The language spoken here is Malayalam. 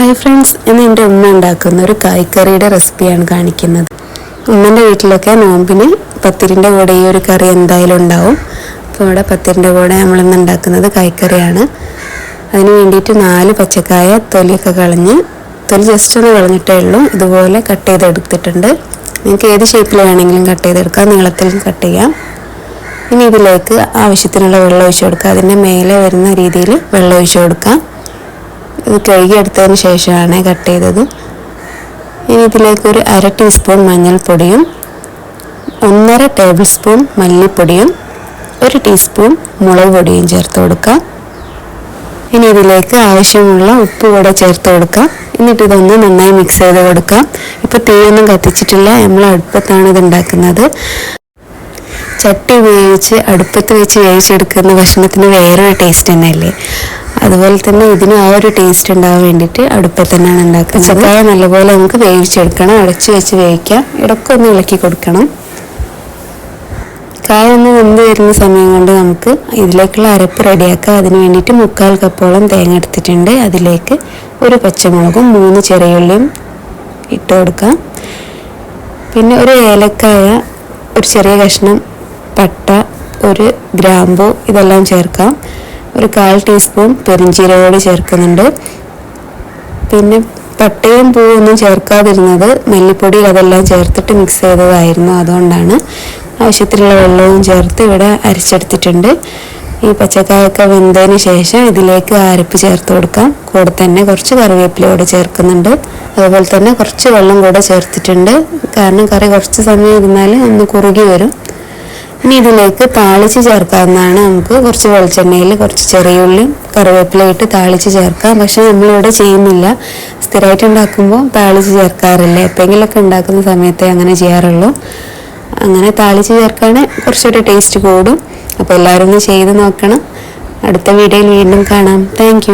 ഹായ് ഫ്രണ്ട്സ് ഇന്ന് എന്റെ ഉമ്മ ഉണ്ടാക്കുന്ന ഒരു കായ്ക്കറിയുടെ റെസിപ്പിയാണ് കാണിക്കുന്നത്. ഉമ്മന്റെ വീട്ടിലൊക്കെ നോമ്പിന് പത്തിരിന്റെ കൂടെ ഈ ഒരു കറി എന്തായാലും ഉണ്ടാവും. അപ്പോൾ ഇവിടെ പത്തിരിന്റെ കൂടെ നമ്മളിന്ന് ഉണ്ടാക്കുന്നത് കായ്ക്കറിയാണ് അതിന് വേണ്ടിയിട്ട് നാല് പച്ചക്കായ തൊലിയൊക്കെ കളഞ്ഞ് തൊലി ജസ്റ്റ് ഒന്ന് കളഞ്ഞിട്ടേ ഉള്ളൂ. ഇതുപോലെ കട്ട് ചെയ്തെടുത്തിട്ടുണ്ട്. നിങ്ങൾക്ക് ഏത് ഷേപ്പിൽ വേണമെങ്കിലും കട്ട് ചെയ്തെടുക്കാം. നീളത്തിൽ കട്ട് ചെയ്യാം. ഇനി ഇതിലേക്ക് ആവശ്യത്തിനുള്ള വെള്ളം ഒഴിച്ചു കൊടുക്കുക അതിന്റെ മേലെ വരുന്ന രീതിയിൽ വെള്ളം ഒഴിച്ചു കൊടുക്കാം. ഇത് കഴുകിയെടുത്തതിന് ശേഷമാണ് കട്ട് ചെയ്തത്. ഇനി ഇതിലേക്ക് ഒരു അര ടീസ്പൂൺ മഞ്ഞൾപ്പൊടിയും ഒന്നര ടേബിൾ സ്പൂൺ മല്ലിപ്പൊടിയും ഒരു ടീസ്പൂൺ മുളക് പൊടിയും ചേർത്ത് കൊടുക്കാം. ഇനി ഇതിലേക്ക് ആവശ്യമുള്ള ഉപ്പ് കൂടെ ചേർത്ത് കൊടുക്കാം. എന്നിട്ട് ഇതൊന്ന് നന്നായി മിക്സ് ചെയ്ത് കൊടുക്കാം. ഇപ്പോൾ തീയൊന്നും കത്തിച്ചിട്ടില്ല. നമ്മൾ അടുപ്പത്താണ് ഇത് ഉണ്ടാക്കുന്നത്. ചട്ടി ഉപയോഗിച്ച് അടുപ്പത്ത് വെച്ച് വേവിച്ചെടുക്കുന്ന ഭക്ഷണത്തിന് വേറൊരു ടേസ്റ്റ് തന്നെയല്ലേ? അതുപോലെ തന്നെ ഇതിന് ആ ഒരു ടേസ്റ്റ് ഉണ്ടാകാൻ വേണ്ടിയിട്ട് അടുപ്പത്ത് തന്നെയാണ് ഉണ്ടാക്കുന്നത്. ചക്കായ നല്ലപോലെ നമുക്ക് വേവിച്ചെടുക്കണം അടച്ച് വെച്ച് വേവിക്കാം. ഇടക്കൊന്ന് ഇളക്കി കൊടുക്കണം. കായ ഒന്ന് വെന്ത് വരുന്ന സമയം കൊണ്ട് നമുക്ക് ഇതിലേക്കുള്ള അരപ്പ് റെഡിയാക്കാം. അതിന് വേണ്ടിയിട്ട് മുക്കാൽ കപ്പോളം തേങ്ങ എടുത്തിട്ടുണ്ട്. അതിലേക്ക് ഒരു പച്ചമുളകും മൂന്ന് ചെറിയുള്ളിയും ഇട്ട് കൊടുക്കാം. പിന്നെ ഒരു ഏലക്കായ ഒരു ചെറിയ കഷ്ണം പട്ട ഒരു ഗ്രാമ്പു ഇതെല്ലാം ചേർക്കാം. ഒരു കാൽ ടീസ്പൂൺ പെരിഞ്ചീരകോടി ചേർക്കുന്നുണ്ട്. പിന്നെ പട്ടയും പൂവൊന്നും ചേർക്കാതിരുന്നത് മല്ലിപ്പൊടി അതെല്ലാം ചേർത്തിട്ട് മിക്സ് ചെയ്തതായിരുന്നു അതുകൊണ്ടാണ് ആവശ്യത്തിലുള്ള വെള്ളവും ചേർത്ത് ഇവിടെ അരച്ചെടുത്തിട്ടുണ്ട്. ഈ പച്ചക്കായൊക്കെ വെന്തതിന് ശേഷം ഇതിലേക്ക് അരപ്പ് ചേർത്ത് കൊടുക്കാം. കൂടെ തന്നെ കുറച്ച് കറിവേപ്പില കൂടെ ചേർക്കുന്നുണ്ട്. അതുപോലെ തന്നെ കുറച്ച് വെള്ളം കൂടെ ചേർത്തിട്ടുണ്ട്. കാരണം കറി കുറച്ച് സമയം ഇരുന്നാൽ ഒന്ന് കുറുകി വരും. ഇനി ഇതിലേക്ക് താളിച്ച് ചേർക്കാവുന്നതാണ് നമുക്ക് കുറച്ച് വെളിച്ചെണ്ണയിൽ കുറച്ച് ചെറിയുള്ളിയും കറിവേപ്പില ഇട്ട് താളിച്ച് ചേർക്കാം. പക്ഷെ നമ്മളിവിടെ ചെയ്യുന്നില്ല. സ്ഥിരമായിട്ട് ഉണ്ടാക്കുമ്പോൾ താളിച്ച് ചേർക്കാറില്ല. എപ്പോഴെങ്കിലുമൊക്കെ ഉണ്ടാക്കുന്ന സമയത്തേ അങ്ങനെ ചെയ്യാറുള്ളൂ. അങ്ങനെ താളിച്ച് ചേർക്കുകയാണെങ്കിൽ കുറച്ചൊരു ടേസ്റ്റ് കൂടും. അപ്പോൾ എല്ലാവരും ഒന്ന് ചെയ്ത് നോക്കണം. അടുത്ത വീഡിയോയിൽ വീണ്ടും കാണാം. താങ്ക്